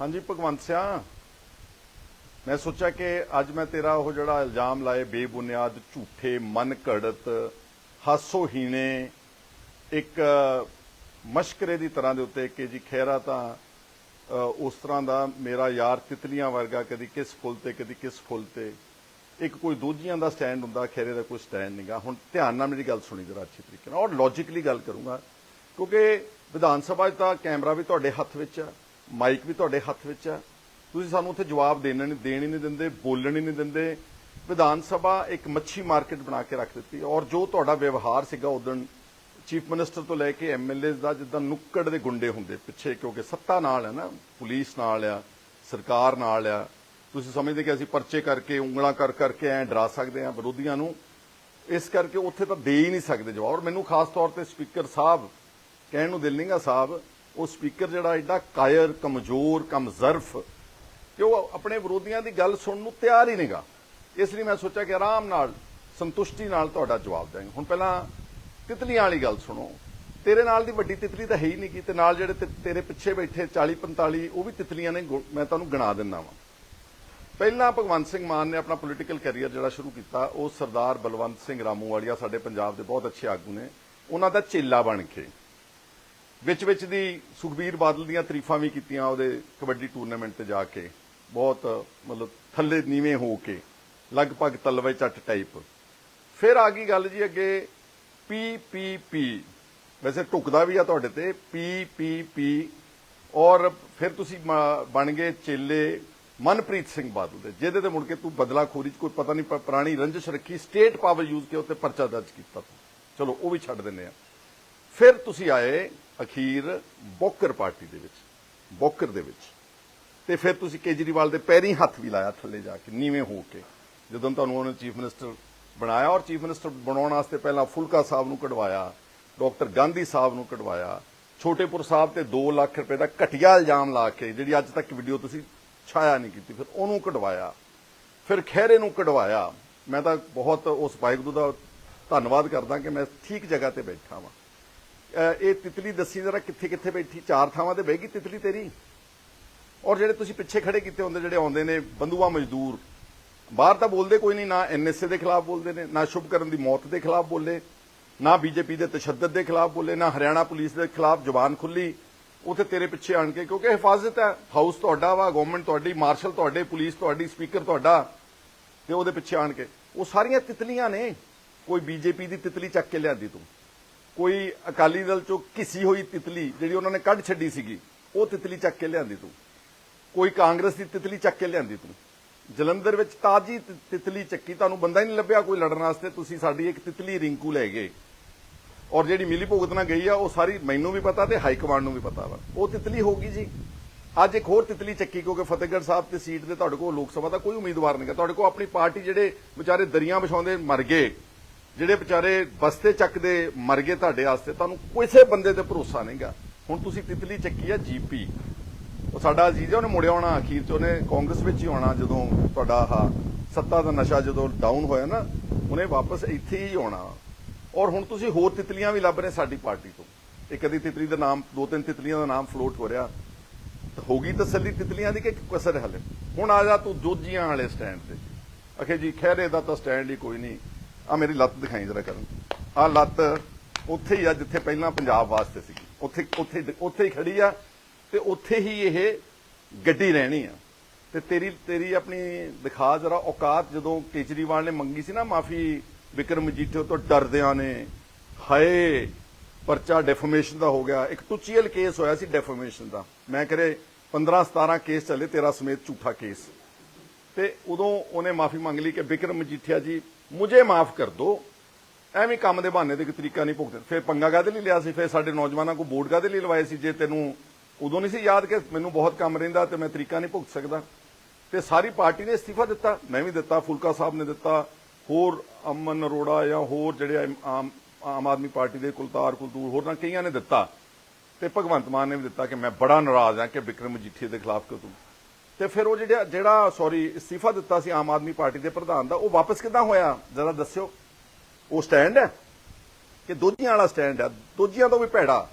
ਹਾਂਜੀ, ਭਗਵੰਤ ਸਿਆ। ਮੈਂ ਸੋਚਿਆ ਕਿ ਅੱਜ ਮੈਂ ਤੇਰਾ ਉਹ ਜਿਹੜਾ ਇਲਜ਼ਾਮ ਲਾਏ, ਬੇਬੁਨਿਆਦ, ਝੂਠੇ ਮਨ ਘੜਤ ਹਾਸੋਹੀਣੇ, ਇੱਕ, ਮਸ਼ਕਰੇ ਦੀ ਤਰ੍ਹਾਂ ਦੇ ਉੱਤੇ ਕਿ ਜੀ ਖੈਰਾ ਤਾਂ ਉਸ ਤਰ੍ਹਾਂ ਦਾ ਮੇਰਾ ਯਾਰ ਤਿਤਲੀਆਂ ਵਰਗਾ ਕਦੀ ਕਿਸ ਫੁੱਲ ਤੇ, ਕਦੀ ਕਿਸ ਫੁੱਲ ਤੇ। ਇੱਕ ਕੋਈ ਦੂਜੀਆਂ ਦਾ ਸਟੈਂਡ ਹੁੰਦਾ ਖੈਰੇ ਦਾ ਕੋਈ ਸਟੈਂਡ ਨਹੀਂਗਾ ਹੁਣ ਧਿਆਨ ਨਾਲ ਮੇਰੀ ਗੱਲ ਸੁਣੀ ਜਰਾ ਅੱਛੇ ਤਰੀਕੇ ਨਾਲ। ਔਰ ਲੌਜੀਕਲੀ ਗੱਲ ਕਰੂੰਗਾ, ਕਿਉਂਕਿ ਵਿਧਾਨ ਸਭਾ 'ਚ ਤਾਂ ਕੈਮਰਾ ਵੀ ਤੁਹਾਡੇ ਹੱਥ ਵਿੱਚ ਆ। ਮਾਈਕ ਵੀ ਤੁਹਾਡੇ ਹੱਥ ਵਿੱਚ ਆ ਤੁਸੀਂ ਸਾਨੂੰ ਉੱਥੇ ਜਵਾਬ ਦੇਣ ਨਹੀਂ ਦੇਣ ਹੀ ਨਹੀਂ ਦਿੰਦੇ, ਬੋਲਣ ਹੀ ਨਹੀਂ ਦਿੰਦੇ। ਵਿਧਾਨ ਸਭਾ ਇੱਕ ਮੱਛੀ ਮਾਰਕੀਟ ਬਣਾ ਕੇ ਰੱਖ ਦਿੱਤੀ ਔਰ ਜੋ ਤੁਹਾਡਾ ਵਿਵਹਾਰ ਸੀਗਾ ਉਦੋਂ ਚੀਫ ਮਿਨਿਸਟਰ ਤੋਂ ਲੈ ਕੇ ਐਮਐਲਏਜ਼ ਦਾ ਜਿੱਦਾਂ ਨੁੱਕੜ ਦੇ ਗੁੰਡੇ ਹੁੰਦੇ ਪਿੱਛੇ, ਕਿਉਂਕਿ ਸੱਤਾ ਨਾਲ ਹੈ ਨਾ, ਪੁਲਿਸ ਨਾਲ ਆ, ਸਰਕਾਰ ਨਾਲ ਆ। ਤੁਸੀਂ ਸਮਝਦੇ ਕਿ ਅਸੀਂ ਪਰਚੇ ਕਰਕੇ, ਉਂਗਲਾਂ ਕਰ ਕਰਕੇ ਐ ਡਰਾ ਸਕਦੇ ਆ ਵਿਰੋਧੀਆਂ ਨੂੰ। ਇਸ ਕਰਕੇ ਉੱਥੇ ਤਾਂ ਦੇ ਹੀ ਨਹੀਂ ਸਕਦੇ ਜਵਾਬ। ਔਰ ਮੈਨੂੰ ਖਾਸ ਤੌਰ ਤੇ ਸਪੀਕਰ ਸਾਹਿਬ ਕਹਿਣ ਨੂੰ ਦਿਲ ਨਹੀਂਗਾ ਸਾਹਿਬ ਉਹ ਸਪੀਕਰ ਜਿਹੜਾ ਐਡਾ ਕਾਇਰ, ਕਮਜ਼ੋਰ, ਕਮਜ਼ਰਫ ਕਿ ਉਹ ਆਪਣੇ ਵਿਰੋਧੀਆਂ ਦੀ ਗੱਲ ਸੁਣਨ ਨੂੰ ਤਿਆਰ ਹੀ ਨਹੀਂਗਾ। ਇਸ ਲਈ ਮੈਂ ਸੋਚਿਆ ਕਿ ਆਰਾਮ ਨਾਲ, ਸੰਤੁਸ਼ਟੀ ਨਾਲ ਤੁਹਾਡਾ ਜਵਾਬ ਦਾਂਗੇ ਹੁਣ ਪਹਿਲਾਂ ਤਿਤਲੀਆਂ ਵਾਲੀ ਗੱਲ ਸੁਣੋ। ਤੇਰੇ ਨਾਲ ਦੀ ਵੱਡੀ ਤਿਤਲੀ ਤਾਂ ਹੈ ਹੀ ਨਹੀਂ ਗੀ ਤੇ ਨਾਲ ਜਿਹੜੇ ਤੇਰੇ ਪਿੱਛੇ ਬੈਠੇ 40 45 ਉਹ ਵੀ ਤਿਤਲੀਆਂ ਨੇ ਮੈਂ ਤੁਹਾਨੂੰ ਗਿਣਾ ਦਿੰਦਾ ਵਾਂ। ਪਹਿਲਾਂ ਭਗਵੰਤ ਸਿੰਘ ਮਾਨ ਨੇ ਆਪਣਾ ਪੋਲੀਟੀਕਲ ਕੈਰੀਅਰ ਜਿਹੜਾ ਸ਼ੁਰੂ ਕੀਤਾ, ਉਹ ਸਰਦਾਰ ਬਲਵੰਤ ਸਿੰਘ ਰਾਮੂ ਵਾਲੀਆ ਸਾਡੇ ਪੰਜਾਬ ਦੇ ਬਹੁਤ ਅੱਛੇ ਆਗੂ ਨੇ। ਉਹਨਾਂ ਦਾ ਚੇਲਾ ਬਣ ਕੇ। ਵਿੱਚ ਵਿੱਚ ਦੀ ਸੁਖਬੀਰ ਬਾਦਲ ਦੀਆਂ ਤਾਰੀਫਾਂ ਵੀ ਕੀਤੀਆਂ ਉਹਦੇ ਕਬੱਡੀ ਟੂਰਨਾਮੈਂਟ ਤੇ ਜਾ ਕੇ। ਬਹੁਤ, ਮਤਲਬ ਥੱਲੇ ਨੀਵੇਂ ਹੋ ਕੇ, ਲਗਭਗ ਤਲਵੇ ਚੱਟ ਟਾਈਪ ਫਿਰ ਆ ਗਈ ਗੱਲ ਜੀ ਅੱਗੇ, ਪੀ ਪੀ ਪੀ। ਵੈਸੇ ਟੁਕਦਾ ਵੀ ਆ ਤੁਹਾਡੇ ਤੇ, ਪੀ ਪੀ ਪੀ। ਔਰ ਫਿਰ ਤੁਸੀਂ ਬਣ ਗਏ ਚੇਲੇ ਮਨਪ੍ਰੀਤ ਸਿੰਘ ਬਾਦਲ ਦੇ, ਜਿਹਦੇ ਤੇ ਮੁੜ ਕੇ ਤੂੰ ਬਦਲਾਖੋਰੀ ਚ ਕੋਈ ਪਤਾ ਨਹੀਂ ਪੁਰਾਣੀ ਰੰਜਿਸ਼ ਰੱਖੀ ਸਟੇਟ ਪਾਵਰ ਯੂਜ਼ ਕੇ ਉੱਤੇ ਪਰਚਾ ਦਰਜ ਕੀਤਾ ਤੂੰ। ਚਲੋ, ਉਹ ਵੀ ਛੱਡ ਦਿੰਨੇ ਆ। ਫਿਰ ਤੁਸੀਂ ਆਏ ਅਖੀਰ ਬੋਕਰ ਪਾਰਟੀ ਦੇ ਵਿੱਚ, ਬੋਕਰ ਦੇ ਵਿੱਚ। ਤੇ ਫਿਰ ਤੁਸੀਂ ਕੇਜਰੀਵਾਲ ਦੇ ਪੈਰੀ ਹੱਥ ਵੀ ਲਾਇਆ ਥੱਲੇ ਜਾ ਕੇ, ਨੀਵੇਂ ਹੋ ਕੇ। ਜਦੋਂ ਤੁਹਾਨੂੰ ਉਹਨੇ ਚੀਫ ਮਿਨਿਸਟਰ ਬਣਾਇਆ ਔਰ ਚੀਫ ਮਿਨਿਸਟਰ ਬਣਾਉਣ ਵਾਸਤੇ ਪਹਿਲਾਂ ਫੁਲਕਾ ਸਾਹਿਬ ਨੂੰ ਕਢਵਾਇਆ, ਡਾਕਟਰ ਗਾਂਧੀ ਸਾਹਿਬ ਨੂੰ ਕਢਵਾਇਆ ਛੋਟੇਪੁਰ ਸਾਹਿਬ ਤੇ 2 ਲੱਖ ਰੁਪਏ ਦਾ ਘਟੀਆ ਇਲਜ਼ਾਮ ਲਾ ਕੇ, ਜਿਹੜੀ ਅੱਜ ਤੱਕ ਵੀਡੀਓ ਤੁਸੀਂ ਛਾਇਆ ਨਹੀਂ ਕੀਤੀ, ਫਿਰ ਉਹਨੂੰ ਕਢਵਾਇਆ। ਫਿਰ ਖਹਿਰੇ ਨੂੰ ਕਢਵਾਇਆ। ਮੈਂ ਤਾਂ ਬਹੁਤ ਉਸ ਵਾਹਿਗੁਰੂ ਦਾ ਧੰਨਵਾਦ ਕਰਦਾ ਕਿ ਮੈਂ ਠੀਕ ਜਗ੍ਹਾ ਤੇ ਬੈਠਾ ਵਾਂ। ਇਹ ਤਿਤਲੀ ਦੱਸੀ ਜਰਾ ਕਿੱਥੇ ਕਿੱਥੇ ਬੈਠੀ? ਚਾਰ ਥਾਵਾਂ ਤੇ ਬਹਿ ਗਈ ਤਿਤਲੀ ਤੇਰੀ? ਔਰ ਜਿਹੜੇ ਤੁਸੀਂ ਪਿੱਛੇ ਖੜੇ ਕੀਤੇ ਹੁੰਦੇ, ਜਿਹੜੇ ਆਉਂਦੇ ਨੇ ਬੰਦੂਆ ਮਜ਼ਦੂਰ। ਬਾਹਰ ਤਾਂ ਬੋਲਦੇ ਕੋਈ ਨਹੀਂ, ਨਾ ਐਨਐਸਏ ਦੇ ਖਿਲਾਫ ਬੋਲਦੇ ਨੇ, ਨਾ ਸ਼ੁਭਕਰਨ ਦੀ ਮੌਤ ਦੇ ਖਿਲਾਫ ਬੋਲੇ, ਨਾ ਬੀਜੇਪੀ ਦੇ ਤਸ਼ੱਦਦ ਦੇ ਖਿਲਾਫ ਬੋਲੇ, ਨਾ ਹਰਿਆਣਾ ਪੁਲਿਸ ਦੇ ਖਿਲਾਫ ਜ਼ੁਬਾਨ ਖੁੱਲੀ ਉਥੇ ਤੇਰੇ ਪਿੱਛੇ ਆਣ ਕੇ, ਕਿਉਂਕਿ ਹਿਫਾਜ਼ਤ ਹੈ, ਹਾਊਸ ਤੁਹਾਡਾ ਵਾ ਗਵਰਨਮੈਂਟ ਤੁਹਾਡੀ, ਮਾਰਸ਼ਲ ਤੁਹਾਡੇ, ਪੁਲਿਸ ਤੁਹਾਡੀ, ਸਪੀਕਰ ਤੁਹਾਡਾ, ਤੇ ਉਹਦੇ ਪਿੱਛੇ ਆਣ ਕੇ। ਉਹ ਸਾਰੀਆਂ ਤਿਤਲੀਆਂ ਨੇ, ਕੋਈ ਬੀਜੇਪੀ ਦੀ ਤਿਤਲੀ ਚੱਕ ਕੇ ਲਿਆਂਦੀ ਤੂੰ। ਕੋਈ ਅਕਾਲੀ ਦਲ ਚੋਂ ਕਿਸੀ ਹੋਈ ਤਿਤਲੀ ਜਿਹੜੀ ਉਹਨਾਂ ਨੇ ਕੱਢ ਛੱਡੀ ਸੀਗੀ, ਉਹ ਤਿਤਲੀ ਚੱਕ ਕੇ ਲਿਆਂਦੀ ਤੂੰ। ਕੋਈ ਕਾਂਗਰਸ ਦੀ ਤਿਤਲੀ ਚੱਕ ਕੇ ਲਿਆਂਦੀ ਤੂੰ। ਜਲੰਧਰ ਵਿੱਚ ਤਾਜੀ ਤ- ਤਿਤਲੀ ਚੱਕੀ, ਤੁਹਾਨੂੰ ਬੰਦਾ ਹੀ ਨਹੀਂ ਲੱਭਿਆ ਕੋਈ ਲੜਨ ਵਾਸਤੇ, ਤੁਸੀਂ ਸਾਡੀ ਇੱਕ ਤਿਤਲੀ ਰਿੰਕੂ ਲੈ ਗਏ। ਔਰ ਜਿਹੜੀ ਮਿਲੀ ਭੁਗਤ ਨਾਲ ਗਈ ਆ, ਉਹ ਸਾਰੀ ਮੈਨੂੰ ਵੀ ਪਤਾ ਤੇ ਹਾਈ ਕਮਾਂਡ ਨੂੰ ਵੀ ਪਤਾ ਵਾ। ਉਹ ਤਿਤਲੀ ਹੋਗੀ ਜੀ। ਅੱਜ ਇੱਕ ਹੋਰ ਤਿਤਲੀ ਚੱਕੀ, ਕਿਉਂਕਿ ਫਤਿਹਗੜ੍ਹ ਸਾਹਿਬ ਤੇ ਸੀਟ ਦੇ ਤੁਹਾਡੇ ਕੋਲ ਲੋਕ ਸਭਾ ਦਾ ਕੋਈ ਉਮੀਦਵਾਰ ਨਹੀਂਗਾ ਤੁਹਾਡੇ ਕੋਲ ਆਪਣੀ ਪਾਰਟੀ ਜਿਹੜੇ ਵਿਚਾਰੇ ਦਰੀਆਂ ਵਿਛਾਉਂਦੇ ਮਰ ਗਏ ਜਿਹੜੇ ਵਿਚਾਰੇ ਬਸਤੇ ਚੱਕਦੇ ਮਰ ਗਏ ਤੁਹਾਡੇ ਵਾਸਤੇ, ਤੁਹਾਨੂੰ ਕਿਸੇ ਬੰਦੇ ਤੇ ਭਰੋਸਾ ਨਹੀਂਗਾ ਹੁਣ ਤੁਸੀਂ ਤਿਤਲੀ ਚੱਕੀ ਆ ਜੀਪੀ ਉਹ ਸਾਡਾ ਅਜੀਜ਼ ਹੈ ਉਹਨੇ ਮੁੜਿਆ ਆਉਣਾ ਅਖੀਰ ਚ, ਉਹਨੇ ਕਾਂਗਰਸ ਵਿੱਚ ਹੀ ਆਉਣਾ ਜਦੋਂ ਤੁਹਾਡਾ ਆਹ ਸੱਤਾ ਦਾ ਨਸ਼ਾ ਜਦੋਂ ਡਾਊਨ ਹੋਇਆ ਨਾ, ਉਹਨੇ ਵਾਪਸ ਇੱਥੇ ਹੀ ਆਉਣਾ। ਔਰ ਹੁਣ ਤੁਸੀਂ ਹੋਰ ਤਿਤਲੀਆਂ ਵੀ ਲੱਭ ਰਹੇ ਸਾਡੀ ਪਾਰਟੀ ਤੋਂ। ਇੱਕ ਅੱਧੀ ਤਿਤਲੀ ਦਾ ਨਾਮ, ਦੋ ਤਿੰਨ ਤਿਤਲੀਆਂ ਦਾ ਨਾਮ ਫਲੋਟ ਹੋ ਰਿਹਾ। ਤਾਂ ਹੋ ਗਈ ਤਸੱਲੀ ਤਿਤਲੀਆਂ ਦੀ ਕਿ ਕਸਰ ਹਲੇ? ਹੁਣ ਆ ਜਾ ਤੂੰ ਜੋਜੀਆਂ ਵਾਲੇ ਸਟੈਂਡ ਤੇ। ਅਖੇ ਜੀ ਖੈਰੇ ਦਾ ਤਾਂ ਸਟੈਂਡ ਹੀ ਕੋਈ ਨਹੀਂ। ਆ ਮੇਰੀ ਲੱਤ ਦਿਖਾਈ ਜਰਾ ਕਰਨ। ਆ ਲੱਤ ਉੱਥੇ ਹੀ ਆ ਜਿੱਥੇ ਪਹਿਲਾਂ ਪੰਜਾਬ ਵਾਸਤੇ ਸੀ ਉੱਥੇ ਉੱਥੇ ਉੱਥੇ ਹੀ ਖੜੀ ਆ ਤੇ ਉੱਥੇ ਹੀ ਇਹ ਗੱਡੀ ਰਹਿਣੀ ਆ। ਤੇ ਤੇਰੀ ਤੇਰੀ ਆਪਣੀ ਦਿਖਾ ਜਰਾ ਔਕਾਤ ਜਦੋਂ ਕੇਜਰੀਵਾਲ ਨੇ ਮੰਗੀ ਸੀ ਨਾ ਮਾਫੀ, ਵਿਕਰਮ ਮਜੀਠੇ ਤੋਂ ਡਰਦਿਆਂ ਨੇ, ਹਾਏ, ਪਰਚਾ ਡੈਫਰਮੇਸ਼ਨ ਦਾ ਹੋ ਗਿਆ। ਇੱਕ ਤੁਚੀਅਲ ਕੇਸ ਹੋਇਆ ਸੀ ਡੈਫਰਮੇਸ਼ਨ ਦਾ। ਮੈਂ ਕਰੇ 15 17 ਕੇਸ ਚੱਲੇ, ਤੇਰਾ ਸਮੇਤ ਝੂਠਾ ਕੇਸ ਤੇ ਉਦੋਂ ਉਹਨੇ ਮਾਫੀ ਮੰਗ ਲਈ ਕਿ ਵਿਕਰਮ ਮਜੀਠੀਆ ਜੀ, ਮੁਝੇ ਮਾਫ ਕਰ ਦੋ। ਐਵੇਂ ਕੰਮ ਦੇ ਬਹਾਨੇ ਤੇ ਇੱਕ ਤਰੀਕਾ ਨਹੀਂ ਭੁਗਤਦੇ। ਫਿਰ ਪੰਗਾ ਕਾਹਦੇ ਲਈ ਲਿਆ ਸੀ? ਫਿਰ ਸਾਡੇ ਨੌਜਵਾਨਾਂ ਕੋ ਬੋਰਡ ਕਾਹਦੇ ਲਈ ਲਵਾਏ ਸੀ? ਜੇ ਤੈਨੂੰ ਉਦੋਂ ਨਹੀਂ ਸੀ ਯਾਦ ਕਿ ਮੈਨੂੰ ਬਹੁਤ ਕੰਮ ਰਹਿੰਦਾ ਤੇ ਮੈਂ ਤਰੀਕਾ ਨਹੀਂ ਭੁਗਤ ਸਕਦਾ। ਤੇ ਸਾਰੀ ਪਾਰਟੀ ਨੇ ਅਸਤੀਫਾ ਦਿੱਤਾ। ਮੈਂ ਵੀ ਦਿੱਤਾ, ਫੁਲਕਾ ਸਾਹਿਬ ਨੇ ਦਿੱਤਾ। ਹੋਰ ਅਮਨ ਅਰੋੜਾ ਜਾਂ ਹੋਰ ਜਿਹੜੇ ਆਮ ਆਮ ਆਦਮੀ ਪਾਰਟੀ ਦੇ ਕੁਲਤਾਰ, ਕੁਲਤੂਰ ਹੋਰਾਂ ਕਈਆਂ ਨੇ ਦਿੱਤਾ। ਤੇ ਭਗਵੰਤ ਮਾਨ ਨੇ ਵੀ ਦਿੱਤਾ ਕਿ ਮੈਂ ਬੜਾ ਨਾਰਾਜ਼ ਹਾਂ ਕਿ ਵਿਕਰਮ ਮਜੀਠੀਆ ਦੇ ਖਿਲਾਫ ਕਿਉਂ ਤੂੰ ਤੇ ਫਿਰ ਉਹ ਜਿਹੜਾ ਜਿਹੜਾ ਸੌਰੀ ਅਸਤੀਫਾ ਦਿੱਤਾ ਸੀ ਆਮ ਆਦਮੀ ਪਾਰਟੀ ਦੇ ਪ੍ਰਧਾਨ ਦਾ, ਉਹ ਵਾਪਸ ਕਿੱਦਾਂ ਹੋਇਆ? ਜ਼ਰਾ ਦੱਸਿਓ। ਉਹ ਸਟੈਂਡ ਹੈ? ਕਿ ਦੋਜੀਆਂ ਵਾਲਾ ਸਟੈਂਡ ਹੈ? ਦੋਜੀਆਂ ਤੋਂ ਵੀ ਭੈੜਾ।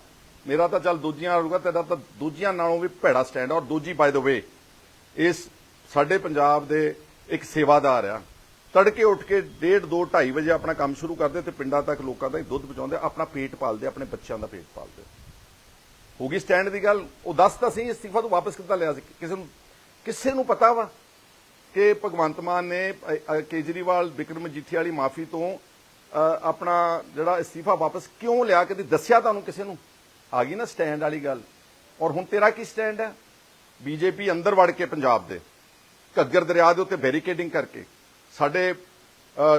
ਮੇਰਾ ਤਾਂ ਚੱਲ ਦੂਜੀਆਂ ਨਾਲੋਂ ਤੇਰਾ ਤਾਂ ਦੂਜੀਆਂ ਨਾਲੋਂ ਵੀ ਭੈੜਾ ਸਟੈਂਡ ਔਰ ਦੂਜੀ ਬਾਈ ਦ ਵੇ ਇਸ ਸਾਡੇ ਪੰਜਾਬ ਦੇ ਇੱਕ ਸੇਵਾਦਾਰ ਆ। ਤੜਕੇ ਉੱਠ ਕੇ 1:30 2 2:30 ਵਜੇ ਆਪਣਾ ਕੰਮ ਸ਼ੁਰੂ ਕਰਦੇ ਤੇ ਪਿੰਡਾਂ ਤੱਕ ਲੋਕਾਂ ਦਾ ਦੁੱਧ ਪਹੁੰਚਾਉਂਦੇ, ਆਪਣਾ ਪੇਟ ਪਾਲਦੇ, ਆਪਣੇ ਬੱਚਿਆਂ ਦਾ ਪੇਟ ਪਾਲਦੇ। ਹੋ ਗਈ ਸਟੈਂਡ ਦੀ ਗੱਲ। ਉਹ ਦੱਸ ਤਾਂ ਸੀ ਇਸਤੀਫਾ ਤੋਂ ਵਾਪਸ ਕਿੱਦਾਂ ਲਿਆ ਸੀ? ਕਿਸੇ ਨੂੰ ਕਿਸੇ ਨੂੰ ਪਤਾ ਵਾ ਕਿ ਭਗਵੰਤ ਮਾਨ ਨੇ ਕੇਜਰੀਵਾਲ ਵਿਕਰਮ ਮਜੀਠੀ ਵਾਲੀ ਮਾਫੀ ਤੋਂ ਆਪਣਾ ਜਿਹੜਾ ਅਸਤੀਫਾ ਵਾਪਸ ਕਿਉਂ ਲਿਆ ਕਦੀ ਦੱਸਿਆ ਤੁਹਾਨੂੰ ਕਿਸੇ ਨੂੰ? ਆ ਗਈ ਨਾ ਸਟੈਂਡ ਵਾਲੀ ਗੱਲ। ਔਰ ਹੁਣ ਤੇਰਾ ਕੀ ਸਟੈਂਡ ਹੈ? ਬੀਜੇਪੀ ਅੰਦਰ ਵੜ ਕੇ ਪੰਜਾਬ ਦੇ, ਘੱਗਰ ਦਰਿਆ ਦੇ ਉੱਤੇ ਬੈਰੀਕੇਡਿੰਗ ਕਰਕੇ, ਸਾਡੇ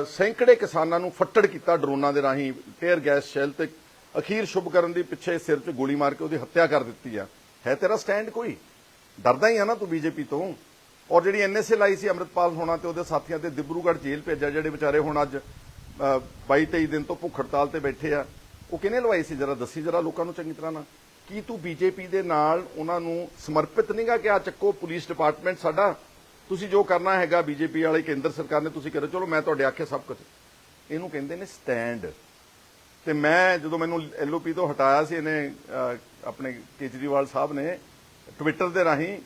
ਸੈਂਕੜੇ ਕਿਸਾਨਾਂ ਨੂੰ ਫੱਟੜ ਕੀਤਾ ਡਰੋਨਾਂ ਦੇ ਰਾਹੀਂ ਟੇਅਰ ਗੈਸ ਸ਼ੈਲ ਤੇ ਅਖੀਰ ਸ਼ੁਭ ਕਰਨ ਦੀ ਪਿੱਛੇ ਸਿਰ 'ਚ ਗੋਲੀ ਮਾਰ ਕੇ ਉਹਦੀ ਹੱਤਿਆ ਕਰ ਦਿੱਤੀ ਆ। ਹੈ ਤੇਰਾ ਸਟੈਂਡ ਕੋਈ? ਡਰਦਾ ਹੀ ਆ ਨਾ ਤੂੰ ਬੀਜੇਪੀ ਤੋਂ। ਔਰ ਜਿਹੜੀ ਐਨਐਸਏ ਲਾਈ ਸੀ ਅੰਮ੍ਰਿਤਪਾਲ ਹੋਣਾ ਤੇ ਉਹਦੇ ਸਾਥੀਆਂ ਤੇ ਦਿਬਰੂਗੜ੍ਹ ਜੇਲ੍ਹ ਭੇਜਿਆ, ਜਿਹੜੇ ਵਿਚਾਰੇ ਹੁਣ ਅੱਜ 22 23 ਦਿਨ ਤੋਂ ਭੁੱਖ ਹੜਤਾਲ ਤੇ ਬੈਠੇ ਆ, ਉਹ ਕਿਹਨੇ ਲਵਾਈ ਸੀ? ਜਰਾ ਦੱਸੀ, ਜਰਾ ਲੋਕਾਂ ਨੂੰ ਚੰਗੀ ਤਰ੍ਹਾਂ ਨਾਲ ਕੀ ਤੂੰ ਬੀਜੇਪੀ ਦੇ ਨਾਲ ਉਹਨਾਂ ਨੂੰ ਸਮਰਪਿਤ ਨਹੀਂਗਾ ਕਿ ਆ ਚੱਕੋ ਪੁਲਿਸ ਡਿਪਾਰਟਮੈਂਟ ਸਾਡਾ, ਤੁਸੀਂ ਜੋ ਕਰਨਾ ਹੈਗਾ ਬੀਜੇਪੀ ਵਾਲੇ, ਕੇਂਦਰ ਸਰਕਾਰ ਨੇ ਤੁਸੀਂ ਕਰੋ। ਚਲੋ, ਮੈਂ ਤੁਹਾਡੇ ਆਖੇ ਸਭ ਕੁਝ ਇਹਨੂੰ ਕਹਿੰਦੇ ਨੇ ਸਟੈਂਡ। ਤੇ ਮੈਂ ਜਦੋਂ ਮੈਨੂੰ ਐਲਓਪੀ ਤੋਂ ਹਟਾਇਆ ਸੀ, ਇਹਨੇ ਆਪਣੇ ਕੇਜਰੀਵਾਲ ਸਾਹਿਬ ਨੇ ਟਵਿੱਟਰ ਦੇ ਰਾਹੀਂ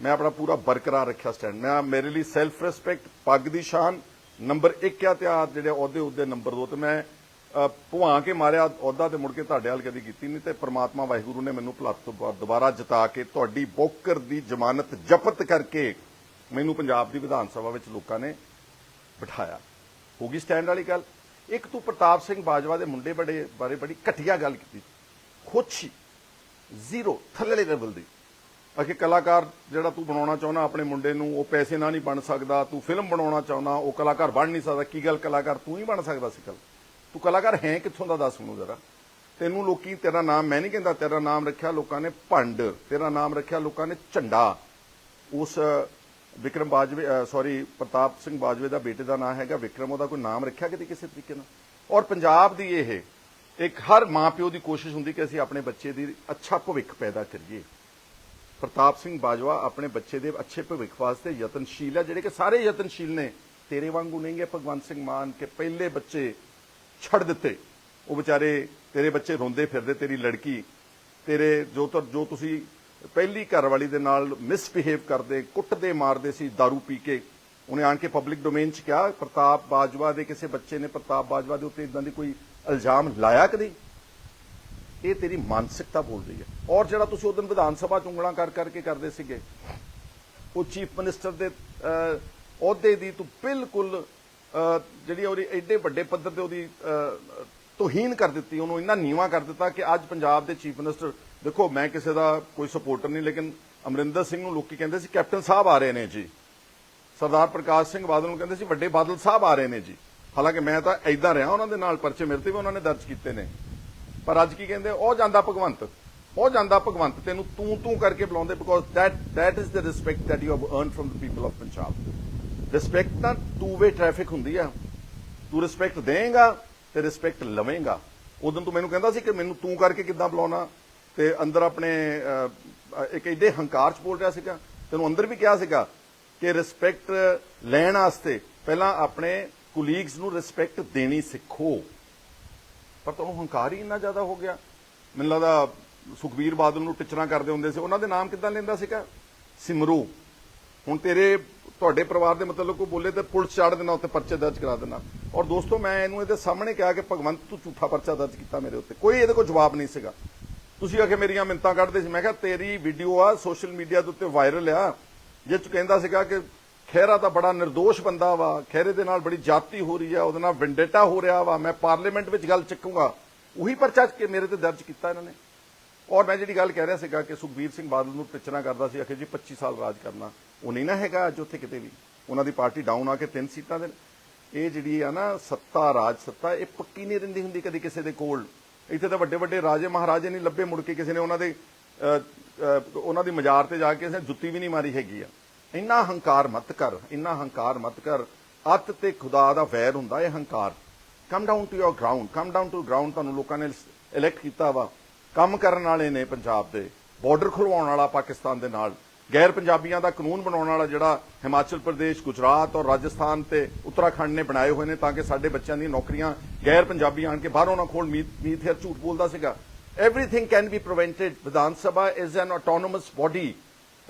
ਮੈਂ ਆਪਣਾ ਪੂਰਾ ਬਰਕਰਾਰ ਰੱਖਿਆ ਸਟੈਂਡ ਮੈਂ ਮੇਰੇ ਲਈ ਸੈਲਫ ਰਿਸਪੈਕਟ ਪੱਗ ਦੀ ਸ਼ਾਨ ਨੰਬਰ 1 ਆ ਤੇ ਆ ਜਿਹੜੇ ਅਹੁਦੇ ਉਹਦੇ ਨੰਬਰ 2 ਤੇ ਮੈਂ ਭੁਆ ਕੇ ਮਾਰਿਆ, ਅਹੁਦਾ ਤੇ ਮੁੜ ਕੇ ਤੁਹਾਡੇ ਹਾਲ ਕਦੀ ਕੀਤੀ ਨਹੀਂ ਤੇ ਪ੍ਰਮਾਤਮਾ ਵਾਹਿਗੁਰੂ ਨੇ ਮੈਨੂੰ ਭਲੱਤ ਤੋਂ ਦੁਬਾਰਾ ਜਿਤਾ ਕੇ ਤੁਹਾਡੀ ਬੋਕਰ ਦੀ ਜ਼ਮਾਨਤ ਜ਼ਬਤ ਕਰਕੇ ਮੈਨੂੰ ਪੰਜਾਬ ਦੀ ਵਿਧਾਨ ਸਭਾ ਵਿੱਚ ਲੋਕਾਂ ਨੇ ਬਿਠਾਇਆ। ਹੋ ਗਈ ਸਟੈਂਡ ਵਾਲੀ ਗੱਲ। ਇੱਕ ਤੂੰ ਪ੍ਰਤਾਪ ਸਿੰਘ ਬਾਜਵਾ ਦੇ ਮੁੰਡੇ ਬੜੇ, ਬਾਰੇ ਬੜੀ ਘਟੀਆ ਗੱਲ ਕੀਤੀ। ਖੁਸ਼ੀ ਜ਼ੀਰੋ ਥੱਲੇ ਲੈਵਲ ਦੀ। ਅਕੇ ਕਲਾਕਾਰ ਜਿਹੜਾ ਤੂੰ ਬਣਾਉਣਾ ਚਾਹੁੰਦਾ, ਆਪਣੇ ਮੁੰਡੇ ਨੂੰ, ਉਹ ਪੈਸੇ ਨਾਲ ਨਹੀਂ ਬਣ ਸਕਦਾ, ਤੂੰ ਫਿਲਮ ਬਣਾਉਣਾ ਚਾਹੁੰਦਾ, ਉਹ ਕਲਾਕਾਰ ਬਣ ਨਹੀਂ ਸਕਦਾ। ਕੀ ਗੱਲ ਕਲਾਕਾਰ ਤੂੰ ਹੀ ਬਣ ਸਕਦਾ ਸੀ ਕੱਲ? ਤੂੰ ਕਲਾਕਾਰ ਹੈ ਕਿੱਥੋਂ ਦਾ ਦੱਸ ਮੈਨੂੰ ਜ਼ਰਾ। ਤੈਨੂੰ ਲੋਕੀ ਤੇਰਾ ਨਾਮ, ਮੈਂ ਨਹੀਂ ਕਹਿੰਦਾ ਤੇਰਾ ਨਾਮ ਰੱਖਿਆ ਲੋਕਾਂ ਨੇ ਭੰਡ, ਤੇਰਾ ਨਾਮ ਰੱਖਿਆ ਲੋਕਾਂ ਨੇ ਝੰਡਾ। ਉਸ, ਵਿਕਰਮ ਬਾਜਵੇ ਸੌਰੀ ਪ੍ਰਤਾਪ ਸਿੰਘ ਬਾਜਵੇ ਦਾ ਬੇਟੇ ਦਾ ਨਾਮ ਹੈਗਾ, ਵਿਕਰਮ ਉਹਦਾ ਕੋਈ ਨਾਮ ਰੱਖਿਆ ਕਿਤੇ ਕਿਸੇ ਤਰੀਕੇ ਨਾਲ? ਔਰ ਪੰਜਾਬ ਦੀ ਇਹ, ਇੱਕ ਹਰ ਮਾਪਿਓ ਦੀ ਕੋਸ਼ਿਸ਼ ਹੁੰਦੀ ਕਿ ਅਸੀਂ ਆਪਣੇ ਬੱਚੇ ਦੀ ਅੱਛਾ ਭਵਿੱਖ ਪੈਦਾ ਕਰੀਏ। ਪ੍ਰਤਾਪ ਸਿੰਘ ਬਾਜਵਾ ਆਪਣੇ ਬੱਚੇ ਦੇ ਅੱਛੇ ਭਵਿੱਖ ਵਾਸਤੇ ਯਤਨਸ਼ੀਲ ਹੈ ਜਿਹੜੇ ਕਿ ਸਾਰੇ ਯਤਨਸ਼ੀਲ ਨੇ। ਤੇਰੇ ਵਾਂਗੂ ਨਹੀਂ ਹੈ ਭਗਵੰਤ ਸਿੰਘ ਮਾਨ ਕੇ ਪਹਿਲੇ ਬੱਚੇ ਛੱਡ ਦਿੱਤੇ। ਉਹ ਵਿਚਾਰੇ ਤੇਰੇ ਬੱਚੇ ਰੋਂਦੇ ਫਿਰਦੇ, ਤੇਰੀ ਲੜਕੀ। ਤੇਰੇ ਜੋ ਤਰ ਜੋ ਤੁਸੀਂ ਪਹਿਲੀ ਘਰਵਾਲੀ ਦੇ ਨਾਲ ਮਿਸਬਿਹੇਵ ਕਰਦੇ, ਕੁੱਟਦੇ ਮਾਰਦੇ ਸੀ, दारू ਪੀ ਕੇ। ਉਹਨੇ ਆਣ ਕੇ ਪਬਲਿਕ ਡੋਮੇਨ 'ਚ ਕਿਹਾ, ਪ੍ਰਤਾਪ ਬਾਜਵਾ ਦੇ ਕਿਸੇ ਬੱਚੇ ਨੇ ਪ੍ਰਤਾਪ ਬਾਜਵਾ ਦੇ ਉੱਤੇ ਇਦਾਂ ਦੀ ਕੋਈ ਇਲਜ਼ਾਮ ਲਾਇਆ ਕਦੀ ਇਹ ਤੇਰੀ ਮਾਨਸਿਕਤਾ ਬੋਲ ਰਹੀ ਹੈ। ਔਰ ਜਿਹੜਾ ਤੁਸੀਂ ਉਦੋਂ ਵਿਧਾਨ ਸਭਾ ਚ ਉਂਗਲਾਂ ਕਰ ਕਰਕੇ ਕਰਦੇ ਸੀਗੇ, ਉਹ ਚੀਫ ਮਿਨਿਸਟਰ ਦੇ ਅਹੁਦੇ ਦੀ ਤੂੰ ਬਿਲਕੁਲ ਜਿਹੜੀ ਉਹਦੀ ਐਡੇ ਵੱਡੇ ਪੱਧਰ ਤੇ ਉਹਦੀ ਤੋਹੀਨ ਕਰ ਦਿੱਤੀ, ਉਹਨੂੰ ਇੰਨਾ ਨੀਵਾ ਕਰ ਦਿੱਤਾ ਕਿ ਅੱਜ ਪੰਜਾਬ ਦੇ ਚੀਫ ਮਿਨਿਸਟਰ, ਦੇਖੋ, ਮੈਂ ਕਿਸੇ ਦਾ ਕੋਈ ਸਪੋਰਟਰ ਨਹੀਂ, ਲੇਕਿਨ ਅਮਰਿੰਦਰ ਸਿੰਘ ਨੂੰ ਲੋਕੀ ਕਹਿੰਦੇ ਸੀ, ਕੈਪਟਨ ਸਾਹਿਬ ਆ ਰਹੇ ਨੇ ਜੀ। ਸਰਦਾਰ ਪ੍ਰਕਾਸ਼ ਸਿੰਘ ਬਾਦਲ ਨੂੰ ਕਹਿੰਦੇ ਸੀ, ਵੱਡੇ ਬਾਦਲ ਸਾਹਿਬ ਆ ਰਹੇ ਨੇ ਜੀ। ਹਾਲਾਂਕਿ ਮੈਂ ਤਾਂ ਐਦਾਂ ਰਿਹਾ ਉਹਨਾਂ ਦੇ ਨਾਲ ਪਰਚੇ ਮਿਲਤੇ ਵੀ ਉਹਨਾਂ ਨੇ ਦਰਜ ਕੀਤੇ ਨੇ। ਪਰ ਅੱਜ ਕੀ ਕਹਿੰਦੇ, ਉਹ ਜਾਂਦਾ ਭਗਵੰਤ, ਉਹ ਜਾਂਦਾ ਭਗਵੰਤ, ਤੈਨੂੰ ਤੂੰ ਤੂੰ ਕਰਕੇ ਬੁਲਾਉਂਦੇ because that that is the respect that you have earned from the people of Punjab respect ਤਾਂ ਟੂ ਵੇ ਟ੍ਰੈਫਿਕ ਹੁੰਦੀ ਆ। ਤੂੰ ਰਿਸਪੈਕਟ ਦੇਂਗਾ ਤੇ ਰਿਸਪੈਕਟ ਲਵੇਂਗਾ। ਉਦੋਂ ਤੂੰ ਮੈਨੂੰ ਕਹਿੰਦਾ ਸੀ ਕਿ ਮੈਨੂੰ ਤੂੰ ਕਰਕੇ ਕਿੱਦਾਂ ਬੁਲਾਉਣਾ। ਤੇ ਅੰਦਰ ਆਪਣੇ ਇੱਕ ਏਡੇ ਹੰਕਾਰ ਚ ਬੋਲ ਰਿਹਾ ਸੀਗਾ। ਤੈਨੂੰ ਅੰਦਰ ਵੀ ਕਿਹਾ ਸੀਗਾ ਕਿ ਰਿਸਪੈਕਟ ਲੈਣ ਵਾਸਤੇ ਪਹਿਲਾਂ ਆਪਣੇ ਕੁਲੀਗਸ ਨੂੰ ਰਿਸਪੈਕਟ ਦੇਣੀ ਸਿੱਖੋ। ਪਰ ਤਾਂ ਉਹ ਹੰਕਾਰ ਹੀ ਇੰਨਾ ਜ਼ਿਆਦਾ ਹੋ ਗਿਆ। ਮੈਨੂੰ ਲੱਗਦਾ ਸੁਖਬੀਰ ਬਾਦਲ ਨੂੰ ਟਿਚਰਾਂ ਕਰਦੇ ਹੁੰਦੇ ਸੀ। ਉਹਨਾਂ ਦੇ ਨਾਮ ਕਿੱਦਾਂ ਲੈਂਦਾ ਸੀਗਾ? ਸਿਮਰੂ। ਹੁਣ ਤੇਰੇ, ਤੁਹਾਡੇ ਪਰਿਵਾਰ ਦੇ ਮਤਲਬ ਕੋਈ ਬੋਲੇ ਤੇ ਪੁਲਿਸ ਚਾੜ ਦੇਣਾ ਉੱਤੇ ਪਰਚੇ ਦਰਜ ਕਰਾ ਦੇਣਾ। ਔਰ ਦੋਸਤੋ, ਮੈਂ ਇਹਨੂੰ ਇਹਦੇ ਸਾਹਮਣੇ ਕਿਹਾ ਕਿ ਭਗਵੰਤ, ਤੂੰ ਝੂਠਾ ਪਰਚਾ ਦਰਜ ਕੀਤਾ ਮੇਰੇ ਉੱਤੇ। ਕੋਈ ਇਹਦੇ ਕੋਲ ਜਵਾਬ ਨਹੀਂ ਸੀਗਾ। ਤੁਸੀਂ ਆਖੇ ਮੇਰੀਆਂ ਮਿੰਤਾਂ ਕੱਢਦੇ ਸੀ। ਮੈਂ ਕਿਹਾ, ਤੇਰੀ ਵੀਡੀਓ ਆ ਸੋਸ਼ਲ ਮੀਡੀਆ ਦੇ ਉੱਤੇ ਵਾਇਰਲ ਆ। ਜਿਸ ਚ ਕਹਿੰਦਾ ਸੀਗਾ ਕਿ ਖਹਿਰਾ ਤਾਂ ਬੜਾ નિર્ਦੋਸ਼ ਬੰਦਾ ਵਾ, ਖਹਿਰੇ ਦੇ ਨਾਲ ਬੜੀ ਜਾਤੀ ਹੋ ਰਹੀ ਆ, ਉਹਦੇ ਨਾਲ ਵਿੰਡੇਟਾ ਹੋ ਰਿਹਾ ਵਾ, ਮੈਂ ਪਾਰਲੀਮੈਂਟ ਵਿੱਚ ਗੱਲ ਚੱਕੂਗਾ। ਉਹੀ ਪਰਚਾ ਕਿ ਮੇਰੇ ਤੇ ਦਰਜ ਕੀਤਾ ਇਹਨਾਂ ਨੇ। ਔਰ ਮੈਂ ਜਿਹੜੀ ਗੱਲ ਕਹਿ ਰਿਹਾ ਸੀਗਾ ਕਿ ਸੁਖਬੀਰ ਸਿੰਘ ਬਾਦਲ ਨੂੰ ਟਿਚਰਾਂ ਕਰਦਾ ਸੀ ਆਖੇ ਜੀ 25 ਸਾਲ ਰਾਜ ਕਰਨਾ। ਉਹ ਨਹੀਂ ਨਾ ਹੈਗਾ ਅੱਜ ਉੱਥੇ ਕਿਤੇ ਵੀ। ਉਹਨਾਂ ਦੀ ਪਾਰਟੀ ਡਾਊਨ ਆ ਕੇ ਤਿੰਨ ਸੀਟਾਂ ਦੇ ਇਹ ਜਿਹੜੀ ਆ ਨਾ ਸੱਤਾ, ਰਾਜ ਸੱਤਾ, ਇਹ ਪੱਕੀ ਨਹੀਂ ਰਹਿੰਦੀ ਹੁੰਦੀ ਕਦੀ ਕਿਸੇ ਦੇ ਕੋਲ। ਇੱਥੇ ਤਾਂ ਵੱਡੇ ਵੱਡੇ ਰਾਜੇ ਮਹਾਰਾਜੇ ਨਹੀਂ, ਲੱਭੇ ਮੁੜ ਕੇ ਕਿਸੇ ਨੇ ਉਹਨਾਂ ਦੇ ਉਹਨਾਂ ਦੀ ਮਜ਼ਾਰ ਤੇ ਜਾ ਕੇ ਕਿਸੇ ਜੁੱਤੀ ਵੀ ਨਹੀਂ ਮਾਰੀ ਹੈਗੀ ਆ। ਇੰਨਾ ਹੰਕਾਰ ਮਤ ਕਰ, ਇੰਨਾ ਹੰਕਾਰ ਮਤ ਕਰ। ਅੱਤ ਤੇ ਖੁਦਾ ਦਾ ਵੈਰ ਹੁੰਦਾ, ਇਹ ਹੰਕਾਰ। Come down to your ground come down to ground ਤੁਹਾਨੂੰ ਲੋਕਾਂ ਨੇ ਇਲੈਕਟ ਕੀਤਾ ਵਾ। ਕੰਮ ਕਰਨ ਵਾਲੇ ਨੇ ਪੰਜਾਬ ਦੇ। ਬਾਰਡਰ ਖੁਲਵਾਉਣ ਵਾਲਾ ਪਾਕਿਸਤਾਨ ਦੇ ਨਾਲ। ਗੈਰ ਪੰਜਾਬੀਆਂ ਦਾ ਕਾਨੂੰਨ ਬਣਾਉਣ ਵਾਲਾ ਜਿਹੜਾ ਹਿਮਾਚਲ ਪ੍ਰਦੇਸ਼, ਗੁਜਰਾਤ ਔਰ ਰਾਜਸਥਾਨ ਤੇ ਉੱਤਰਾਖੰਡ ਨੇ ਬਣਾਏ ਹੋਏ ਨੇ ਤਾਂ ਕਿ ਸਾਡੇ ਬੱਚਿਆਂ ਦੀਆਂ ਨੌਕਰੀਆਂ ਗੈਰ ਪੰਜਾਬੀ ਆਣ ਕੇ ਬਾਹਰੋਂ ਨਾ ਖੋਲ ਮੀਤ ਮੀਤ ਝੂਠ ਬੋਲਦਾ ਸੀਗਾ। Everything can be prevented Vidhan Sabha is an autonomous body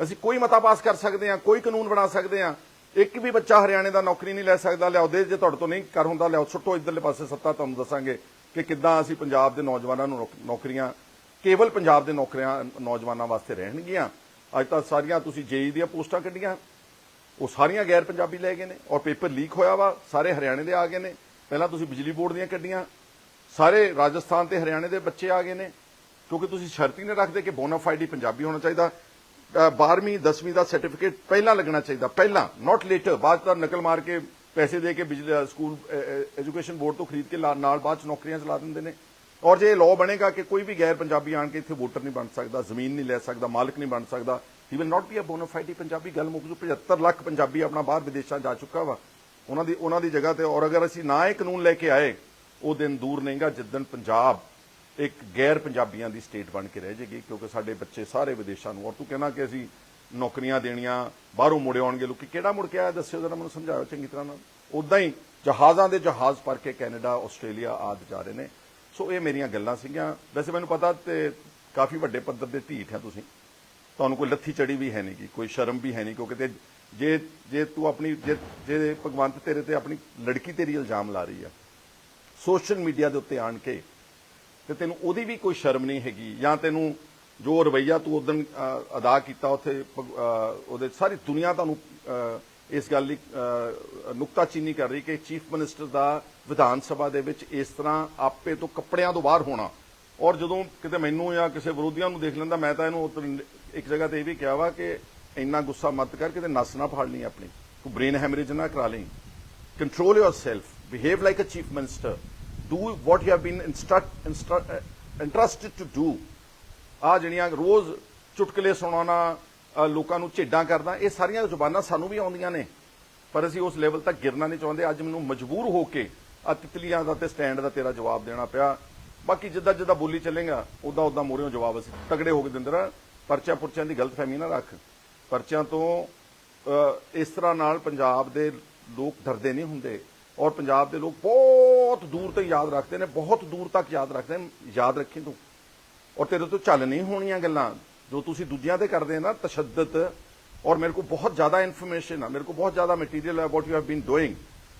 ਅਸੀਂ ਕੋਈ ਮਤਾ ਪਾਸ ਕਰ ਸਕਦੇ ਹਾਂ, ਕੋਈ ਕਾਨੂੰਨ ਬਣਾ ਸਕਦੇ ਹਾਂ। ਇੱਕ ਵੀ ਬੱਚਾ ਹਰਿਆਣੇ ਦਾ ਨੌਕਰੀ ਨਹੀਂ ਲੈ ਸਕਦਾ, ਲਿਆਓ, ਦੇ ਜੇ ਤੁਹਾਡੇ ਤੋਂ ਨਹੀਂ ਕਰ ਹੁੰਦਾ, ਲਿਆਓ, ਸੁੱਟੋ, ਇਧਰਲੇ ਪਾਸੇ ਸੱਤਾ ਤੁਹਾਨੂੰ ਦੱਸਾਂਗੇ ਕਿ ਕਿੱਦਾਂ ਅਸੀਂ ਪੰਜਾਬ ਦੇ ਨੌਜਵਾਨਾਂ ਨੂੰ ਨੌਕ- ਨੌਕਰੀਆਂ, ਕੇਵਲ ਪੰਜਾਬ ਦੇ ਨੌਕਰੀਆਂ, ਨੌਜਵਾਨਾਂ ਵਾਸਤੇ ਰਹਿਣਗੀਆਂ। ਅੱਜ ਤਾਂ ਸਾਰੀਆਂ ਤੁਸੀਂ ਜੇਈ ਦੀਆਂ ਪੋਸਟਾਂ ਕੱਢੀਆਂ। ਉਹ ਸਾਰੀਆਂ ਗੈਰ ਪੰਜਾਬੀ ਲੈ ਗਏ ਨੇ ਔਰ ਪੇਪਰ ਲੀਕ ਹੋਇਆ ਵਾ, ਸਾਰੇ ਹਰਿਆਣੇ ਦੇ ਆ ਗਏ ਨੇ। ਪਹਿਲਾਂ ਤੁਸੀਂ ਬਿਜਲੀ ਬੋਰਡ ਦੀਆਂ ਕੱਢੀਆਂ, ਸਾਰੇ ਰਾਜਸਥਾਨ ਤੇ ਹਰਿਆਣੇ ਦੇ ਬੱਚੇ ਆ ਗਏ ਨੇ। ਕਿਉਂਕਿ ਤੁਸੀਂ ਸ਼ਰਤੀ ਹੀ ਨਹੀਂ ਰੱਖਦੇ ਕਿ ਬੋਨਾਫਾਈਡ ਹੀ ਪੰਜਾਬੀ ਹੋਣਾ ਚਾਹੀਦਾ। 12ਵੀਂ 10ਵੀਂ ਦਾ ਸਰਟੀਫਿਕੇਟ ਪਹਿਲਾਂ ਲੱਗਣਾ ਚਾਹੀਦਾ, ਪਹਿਲਾਂ ਨਾਟ ਲੇਟਰ ਬਾਅਦ 'ਚ ਤਾਂ ਨਕਲ ਮਾਰ ਕੇ ਪੈਸੇ ਦੇ ਕੇ ਬਿਜਲੀ ਸਕੂਲ ਐਜੂਕੇਸ਼ਨ ਬੋਰਡ ਤੋਂ ਖਰੀਦ ਕੇ ਲਾ- ਨਾਲ ਬਾਅਦ ਚ ਨੌਕਰੀਆਂ ਚਲਾ ਦਿੰਦੇ ਨੇ। ਔਰ ਜੇ ਲਾਅ ਬਣੇਗਾ ਕਿ ਕੋਈ ਵੀ ਗੈਰ ਪੰਜਾਬੀ ਆਣ ਕੇ ਇੱਥੇ ਵੋਟਰ ਨਹੀਂ ਬਣ ਸਕਦਾ, ਜ਼ਮੀਨ ਨਹੀਂ ਲੈ ਸਕਦਾ, ਮਾਲਕ ਨਹੀਂ ਬਣ ਸਕਦਾ he will not be a bonafide Punjabi. ਗੱਲ ਮੁੱਕ ਜੂ 75 ਲੱਖ ਪੰਜਾਬੀ ਆਪਣਾ ਬਾਹਰ ਵਿਦੇਸ਼ਾਂ ਜਾ ਚੁੱਕਾ ਵਾ। ਉਹਨਾਂ ਦੀ ਉਹਨਾਂ ਦੀ ਜਗ੍ਹਾ ਤੇ, ਔਰ ਅਗਰ ਅਸੀਂ ਨਾ ਇਹ ਕਾਨੂੰਨ ਲੈ ਕੇ ਆਏ, ਉਹ ਦਿਨ ਦੂਰ ਨਹੀਂਗਾ ਜਿੱਦਣ ਪੰਜਾਬ ਇੱਕ ਗੈਰ ਪੰਜਾਬੀਆਂ ਦੀ ਸਟੇਟ ਬਣ ਕੇ ਰਹਿ ਜਾਏਗੀ ਕਿਉਂਕਿ ਸਾਡੇ ਬੱਚੇ ਸਾਰੇ ਵਿਦੇਸ਼ਾਂ ਨੂੰ, ਔਰ ਤੂੰ ਕਹਿਣਾ ਕਿ ਅਸੀਂ ਨੌਕਰੀਆਂ ਦੇਣੀਆਂ, ਬਾਹਰੋਂ ਮੁੜੇ ਆਉਣਗੇ ਲੋਕੀ, ਕਿਹੜਾ ਮੁੜ ਕੇ ਆਇਆ, ਦੱਸਿਓ ਜਰਾ ਮੈਨੂੰ ਸਮਝਾਓ ਚੰਗੀ ਤਰ੍ਹਾਂ ਨਾਲ। ਉਦਾਂ ਹੀ ਜਹਾਜ਼ਾਂ ਦੇ ਜਹਾਜ਼ ਭਰ ਕੇ ਕੈਨੇਡਾ, ਆਸਟ੍ਰੇਲੀਆ ਆਦਿ ਜਾ ਰਹੇ ਨੇ। ਸੋ ਇਹ ਮੇਰੀਆਂ ਗੱਲਾਂ ਸੀਗੀਆਂ। ਵੈਸੇ ਮੈਨੂੰ ਪਤਾ ਤੇ ਕਾਫੀ ਵੱਡੇ ਪੱਧਰ ਦੇ ਢੀਠ ਹੈ ਤੁਸੀਂ। ਤੁਹਾਨੂੰ ਕੋਈ ਲੱਥੀ ਚੜੀ ਵੀ ਹੈ ਨਹੀਂ ਕੋਈ ਸ਼ਰਮ ਵੀ ਹੈ ਨਹੀਂ, ਕਿਉਂਕਿ ਤੇ ਜੇ ਜੇ ਤੂੰ ਆਪਣੀ, ਜੇ ਜੇ ਭਗਵੰਤ ਤੇਰੇ ਤੇ ਆਪਣੀ ਲੜਕੀ ਤੇਰੀ ਇਲਜ਼ਾਮ ਲਾ ਰਹੀ ਆ, ਸੋਸ਼ਲ ਮੀਡੀਆ ਦੇ ਉੱਤੇ ਆਣ ਕੇ ਤੇ ਤੈਨੂੰ ਉਹਦੀ ਵੀ ਕੋਈ ਸ਼ਰਮ ਨਹੀਂ ਹੈਗੀ ਜਾਂ ਤੈਨੂੰ ਜੋ ਰਵਈਆ ਤੂੰ ਉਦੋਂ ਅਦਾ ਕੀਤਾ ਉੱਥੇ ਉਹਦੇ ਸਾਰੀ ਦੁਨੀਆ ਤੁਹਾਨੂੰ ਇਸ ਗੱਲ ਦੀ ਨੁਕਤਾਚੀਨੀ ਕਰ ਰਹੀ ਕਿ ਚੀਫ ਮਿਨਿਸਟਰ ਦਾ ਵਿਧਾਨ ਸਭਾ ਦੇ ਵਿੱਚ ਇਸ ਤਰ੍ਹਾਂ ਆਪੇ ਤੋਂ ਕੱਪੜਿਆਂ ਤੋਂ ਬਾਹਰ ਹੋਣਾ। ਔਰ ਜਦੋਂ ਕਿਤੇ ਮੈਨੂੰ ਜਾਂ ਕਿਸੇ ਵਿਰੋਧੀਆਂ ਨੂੰ ਦੇਖ ਲੈਂਦਾ, ਮੈਂ ਤਾਂ ਇਹਨੂੰ ਇੱਕ ਜਗ੍ਹਾ ਤੇ ਇਹ ਵੀ ਕਿਹਾ ਵਾ ਕਿ ਇੰਨਾ ਗੁੱਸਾ ਮਤ ਕਰ ਕਿਤੇ ਨਸ ਨਾ ਫਾੜ ਲਈ ਆਪਣੀ। ਤੂੰ ਬ੍ਰੇਨ ਹੈਮਰੇਜ ਨਾ ਕਰਾ ਲਈ। Control control self behave like a chief minister. Do what you have been instruct, instru- uh, entrusted to do. ਆ ਜਿਹੜੀਆਂ ਰੋਜ਼ ਚੁਟਕਲੇ ਸੁਣਾਉਣਾ ਲੋਕਾਂ ਨੂੰ ਝੇਡਾਂ ਕਰਨਾ ਇਹ ਸਾਰੀਆਂ ਜ਼ੁਬਾਨਾਂ ਸਾਨੂੰ ਵੀ ਆਉਂਦੀਆਂ ਨੇ। ਪਰ ਅਸੀਂ ਉਸ ਲੈਵਲ ਤੱਕ ਗਿਰਨਾ ਨਹੀਂ ਚਾਹੁੰਦੇ। ਅੱਜ ਮੈਨੂੰ ਮਜਬੂਰ ਹੋ ਕੇ ਆ ਤਿਤਲੀਆਂ ਦਾ ਤੇ ਸਟੈਂਡ ਦਾ ਤੇਰਾ ਜਵਾਬ ਦੇਣਾ ਪਿਆ। ਬਾਕੀ ਜਿੱਦਾਂ ਜਿੱਦਾਂ ਬੋਲੀ ਚੱਲੇਗਾ ਉਦਾਂ ਉਦਾਂ ਮੋਰਿਓ ਜਵਾਬ ਅਸੀਂ ਤਗੜੇ ਹੋ ਕੇ ਦਿੰਦੇ ਰਹਾਂ ਪਰਚਾ ਪੁਰਚਿਆਂ ਦੀ ਗਲਤਫਹਿਮੀ ਨਾ ਰੱਖ। ਪਰਚਿਆਂ ਤੋਂ ਇਸ ਤਰ੍ਹਾਂ ਨਾਲ ਪੰਜਾਬ ਦੇ ਲੋਕ ਡਰਦੇ ਨਹੀਂ ਹੁੰਦੇ। ਔਰ ਪੰਜਾਬ ਦੇ ਲੋਕ ਬਹੁਤ ਦੂਰ ਤੱਕ ਯਾਦ ਰੱਖਦੇ ਨੇ, ਬਹੁਤ ਦੂਰ ਤੱਕ ਯਾਦ ਰੱਖਦੇ ਨੇ, ਯਾਦ ਰੱਖੀ ਤੂੰ। ਔਰ ਤੇਰੇ ਤੋਂ ਚੱਲ ਨਹੀਂ ਹੋਣੀਆਂ ਗੱਲਾਂ। ਜੋ ਤੁਸੀਂ ਦੂਜਿਆਂ ਤੇ ਕਰਦੇ ਨਾ, ਤਸ਼ੱਦਦ, ਔਰ ਮੇਰੇ ਕੋਲ ਬਹੁਤ ਜ਼ਿਆਦਾ ਇਨਫੋਰਮੇਸ਼ਨ ਆ, ਮੇਰੇ ਕੋਲ ਬਹੁਤ ਜ਼ਿਆਦਾ ਮਟੀਰੀਅਲ ਹੈ what you have been doing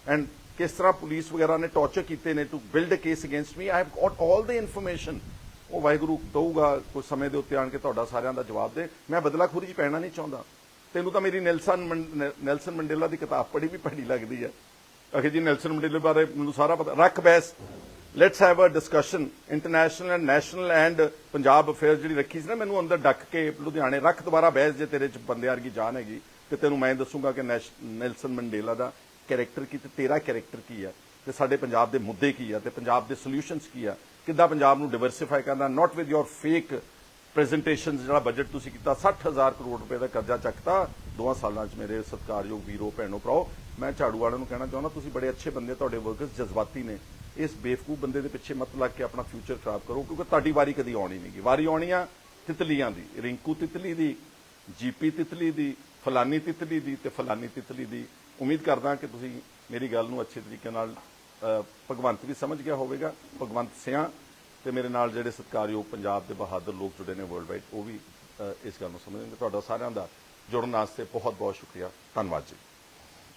and ਕਿਸ ਤਰ੍ਹਾਂ ਪੁਲਿਸ ਵਗੈਰਾ ਨੇ ਟੌਰਚਰ ਕੀਤੇ ਨੇ to build a case against me I have got all the information ਉਹ ਵਾਹਿਗੁਰੂ ਦਊਗਾ ਕੁਝ ਸਮੇਂ ਦੇ ਉੱਤੇ ਆਣ ਕੇ ਤੁਹਾਡਾ ਸਾਰਿਆਂ ਦਾ ਜਵਾਬ ਦੇ। ਮੈਂ ਬਦਲਾਖੋਰੀ 'ਚ ਪੈਣਾ ਨਹੀਂ ਚਾਹੁੰਦਾ। ਤੈਨੂੰ ਤਾਂ ਮੇਰੀ ਨੈਲਸਨ ਨੈਲਸਨ ਮੰਡੇਲਾ ਦੀ ਕਿਤਾਬ ਪੜ੍ਹੀ ਵੀ ਭੈੜੀ ਲੱਗਦੀ ਹੈ। ਅਖੇ ਜੀ, ਨੈਲਸਨ ਮੰਡੇਲਾ ਬਾਰੇ ਮੈਨੂੰ ਸਾਰਾ ਪਤਾ। ਰੱਖ ਬੈਸ let's have a discussion international and national and Punjab affair ਜਿਹੜੀ ਰੱਖੀ ਸੀ ਨਾ, ਮੈਨੂੰ ਅੰਦਰ ਡੱਕ ਕੇ ਲੁਧਿਆਣੇ ਰੱਖ ਦੁਬਾਰਾ ਬਹਿਸ ਜੇ ਤੇਰੇ ਚ ਬੰਦੇ ਵਰਗੀ ਜਾਨ ਹੈਗੀ, ਤੇ ਤੈਨੂੰ ਮੈਂ ਦੱਸੂਗਾ ਕਿ ਨੈਲਸਨ ਮੰਡੇਲਾ ਦਾ ਕੈਰੈਕਟਰ ਕੀ ਤੇ ਤੇਰਾ ਕੈਰੈਕਟਰ ਕੀ ਹੈ ਤੇ ਸਾਡੇ ਪੰਜਾਬ ਦੇ ਮੁੱਦੇ ਕੀ ਆ, ਤੇ ਪੰਜਾਬ ਦੇ ਸੋਲੂਸ਼ਨਸ ਕੀ ਆ, ਕਿੱਦਾਂ ਪੰਜਾਬ ਨੂੰ ਡਿਵਰਸਿਫਾਈ ਕਰਨਾ not with your fake presentation ਜਿਹੜਾ ਬਜਟ ਤੁਸੀਂ ਕੀਤਾ 60000 ਕਰੋੜ ਰੁਪਏ ਦਾ ਕਰਜ਼ਾ ਚੱਕਤਾ ਦੋਵਾਂ ਸਾਲਾਂ 'ਚ ਮੇਰੇ ਸਤਿਕਾਰਯੋਗ ਵੀਰੋ, ਭੈਣੋ, ਭਰਾਓ ਮੈਂ ਝਾੜੂ ਵਾਲਿਆਂ ਨੂੰ ਕਹਿਣਾ ਚਾਹੁੰਦਾ, ਤੁਸੀਂ ਬੜੇ ਅੱਛੇ ਬੰਦੇ, ਤੁਹਾਡੇ ਵਰਕਰਸ ਜਜ਼ਬਾਤੀ ਨੇ। ਇਸ ਬੇਵਕੂਫ ਬੰਦੇ ਦੇ ਪਿੱਛੇ ਮਤ ਲੱਗ ਕੇ ਆਪਣਾ ਫਿਊਚਰ ਖਰਾਬ ਕਰੋ, ਕਿਉਂਕਿ ਤੁਹਾਡੀ ਵਾਰੀ ਕਦੀ ਆਉਣੀ ਨਹੀਂਗੀ ਵਾਰੀ ਆਉਣੀ ਆ ਤਿਤਲੀਆਂ ਦੀ, ਰਿੰਕੂ ਤਿਤਲੀ ਦੀ, ਜੀਪੀ ਤਿਤਲੀ ਦੀ, ਫਲਾਨੀ ਤਿਤਲੀ ਦੀ ਤੇ ਫਲਾਨੀ ਤਿਤਲੀ ਦੀ। ਉਮੀਦ ਕਰਦਾ ਕਿ ਤੁਸੀਂ ਮੇਰੀ ਗੱਲ ਨੂੰ ਅੱਛੇ ਤਰੀਕੇ ਨਾਲ ਭਗਵੰਤ ਵੀ ਸਮਝ ਗਿਆ ਹੋਵੇਗਾ। ਭਗਵੰਤ ਸਿਆਂ ਤੇ ਮੇਰੇ ਨਾਲ ਜਿਹੜੇ ਸਤਿਕਾਰਯੋਗ ਪੰਜਾਬ ਦੇ ਬਹਾਦਰ ਲੋਕ ਜੁੜੇ ਨੇ ਵਰਲਡ ਵਾਈਡ ਉਹ ਵੀ ਇਸ ਗੱਲ ਨੂੰ ਸਮਝਣਗੇ। ਤੁਹਾਡਾ ਸਾਰਿਆਂ ਦਾ ਜੁੜਨ ਵਾਸਤੇ ਬਹੁਤ ਬਹੁਤ ਸ਼ੁਕਰੀਆ। ਧੰਨਵਾਦ ਜੀ।